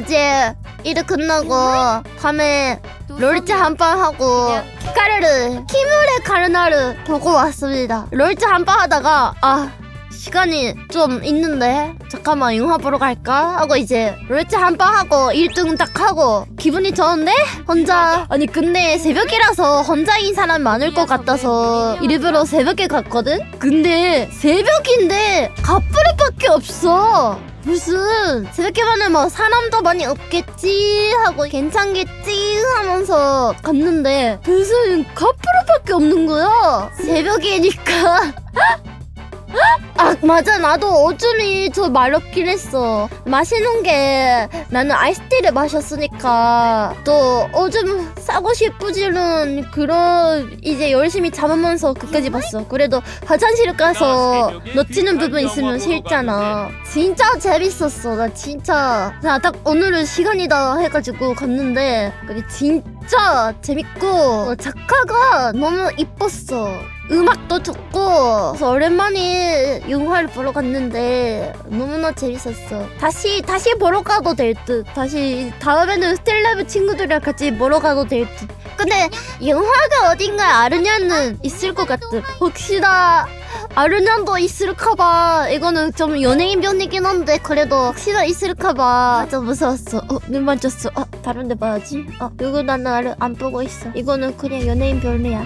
어제 일 끝나고 밤에 롤즈 한판 하고 까르르 키무레 가르나르 보고 왔습니다. 롤즈 한판 하다가 아 시간이 좀 있는데 잠깐만 영화 보러 갈까 하고 이제 롤즈 한판 하고 1등 딱 하고 기분이 좋은데 혼자 아니 근데 새벽이라서 혼자인 사람 많을 것 같아서 일부러 새벽에 갔거든. 근데 새벽인데 가쁘리밖에 없어. 무슨? 만에 뭐 사람도 많이 없겠지? 하고 괜찮겠지? 하면서 갔는데 무슨 커플밖에 없는 거야? 새벽이니까 아 맞아. 나도 오줌이 저 마렵긴 했어. 마시는 게 나는 아이스티를 마셨으니까 또 오줌 싸고 싶어지는 그런 이제 열심히 참으면서 끝까지 봤어. 그래도 화장실 가서 놓치는 부분 있으면 싫잖아. 진짜 재밌었어. 나 진짜. 나 딱 오늘은 시간이다 해가지고 갔는데 근데 진짜 재밌고 어, 작가가 너무 이뻤어 음악도 좋고 그래서 오랜만에 영화를 보러 갔는데 너무나 재밌었어. 다시 다시 보러 가도 될 듯. 다시 다음에는 스텔라브 친구들이랑 같이 보러 가도 될 듯. 근데 영화가 어딘가에 아르냐는 있을 것 같음 혹시나 아르냐도 있을까봐. 이거는 좀 연예인 변이긴 한데 그래도 혹시나 있을까봐 좀 무서웠어. 어, 눈 만졌어. 어, 다른 데 봐야지. 어, 이거 나는 안 보고 있어. 이거는 그냥 연예인 별미야